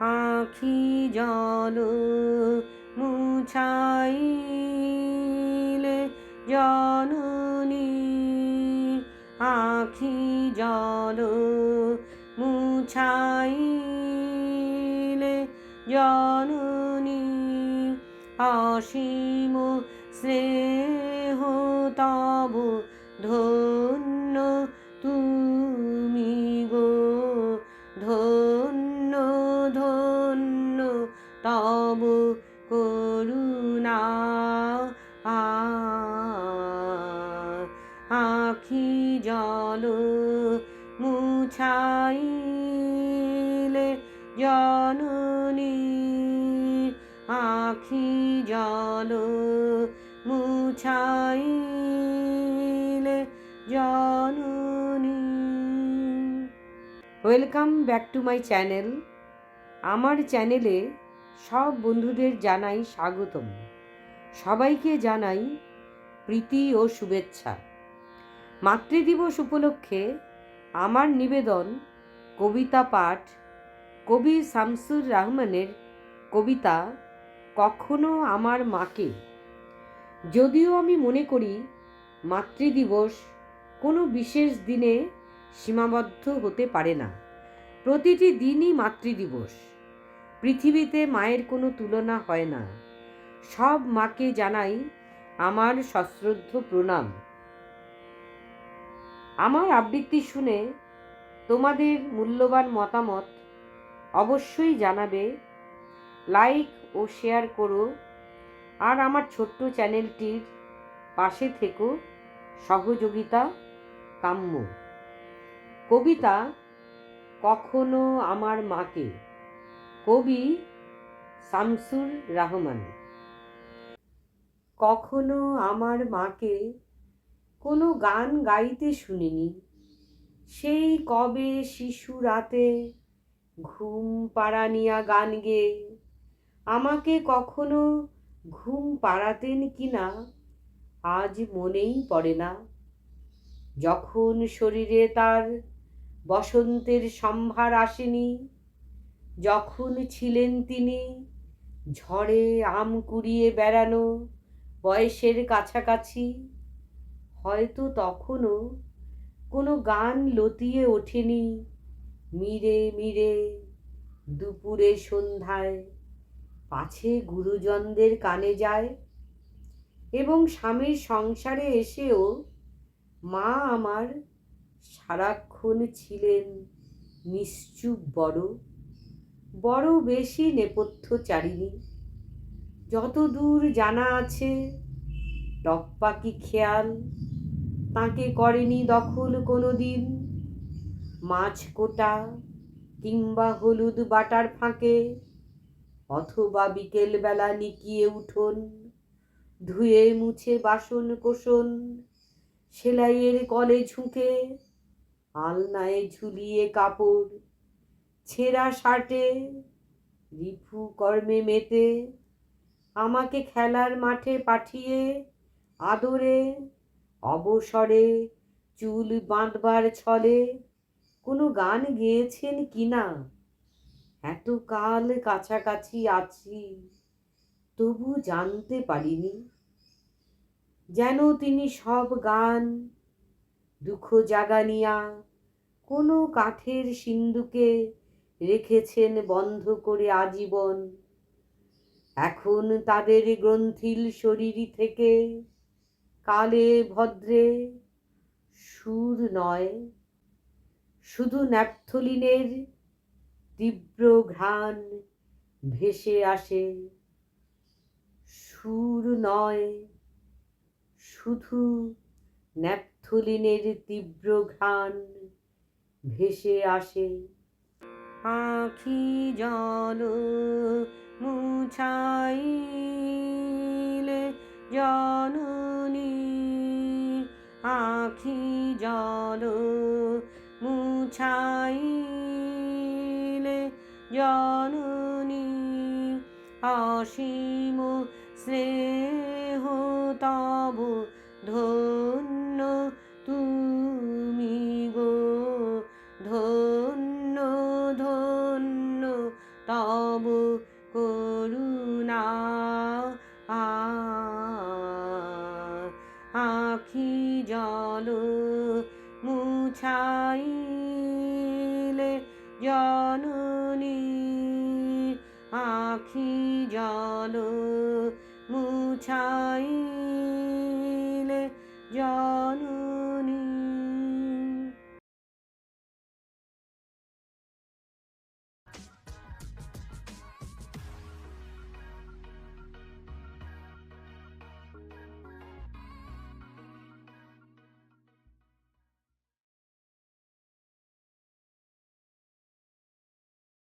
আখি জল মুছাইলে জননী আখি জল মুছাইলে জননী অসীম স্নেহ তব ধন্য মুছাইলে জননী আখি জল মুছাইলে জননী। Welcome back to my channel আমার চ্যানেলে সব বন্ধুদের জানাই স্বাগতম। সবাইকে জানাই প্রীতি ও শুভেচ্ছা। মাতৃদিবস উপলক্ষে আমার নিবেদন, কবিতা পাঠ, কবি শামসুর রহমানের কবিতা কখনো আমার মাকে। যদিও আমি মনে করি, মাতৃদিবস কোনো বিশেষ দিনে সীমাবদ্ধ হতে পারে না। প্রতিটি দিনই মাতৃদিবস। পৃথিবীতে মায়ের কোনো তুলনা হয় না। সব মাকে জানাই আমার সশ্রদ্ধ প্রণাম। আমার আবৃত্তি শুনে তোমাদের মূল্যবান মতামত অবশ্যই জানাবে। লাইক ও শেয়ার করো। আর আমার ছোট্ট চ্যানেলটির পাশে থেকো। সহযোগিতা কাম্য। কবিতা কখনো আমার মাকে। কবি শামসুর রহমান। কখনো আমার মাকে কোনো গান গাইতে শুনিনি। সেই কবে শিশু রাতে ঘুম পাড়ানিয়া গান গেয়ে আমাকে কখনো ঘুম পাড়াতেন কি না, আজ মনেই পড়ে না। যখন শরীরে তার বসন্তের সম্ভার আসেনি, যখন ছিলেন তিনি ঝড়ে আম কুড়িয়ে বেড়ানো বয়সের কাছাকাছি হয়তো তখনও কোনো গান লতিয়ে ওঠেনি। মিরে মিরে দুপুরে সন্ধ্যায় পাছে গুরুজনদের কানে যায় এবং স্বামীর সংসারে এসেও মা আমার সারাক্ষণ ছিলেন নিশ্চুপ বড়। বড় বেশি নেপথ্যচারিণী যত দূর জানা আছে, টকপাকি খেয়াল তাকে করেনি দখল কোনো দিন মাছ কোটা কিংবা হলুদ বাটার ফাঁকে, অথবা বিকেলবেলা নিকিয়ে উঠোন, ধুয়ে মুছে বাসন কোষণ, সেলাইয়ের কলে ঝুঁকে, আলনায় ঝুলিয়ে কাপড়, ছেঁড়া শার্টে রিফু কর্মে মেতে, আমাকে খেলার মাঠে পাঠিয়ে আদরে অবসরে চুল বাঁধবার ছলে কোনো গান গেয়েছেন কি না? এত কাল কাছাকাছি আছি, তবু জানতে পারিনি। যেন তিনি সব গান, দুঃখ জাগানিয়া কোনো কাঠের সিন্ধুকে রেখেছেন বন্ধ করে আজীবন। এখন তাদের গ্রন্থিল শরীর থেকে কালে ভদ্রে সুর নয়, শুধু ন্যাপথলিনের তীব্র ঘ্রাণ ভেসে আসে। সুর নয়, শুধু ন্যাপথলিনের তীব্র ঘ্রাণ ভেসে আসে। আখি জল মুছাইলে জননী জল মুছাইলে জননী অসীম স্নেহ তব ধন্য তুমি গো, ধন্য ধন্য তব করুণা আখি জল মুছাইলে জননী আখি জল মুছাইলে জন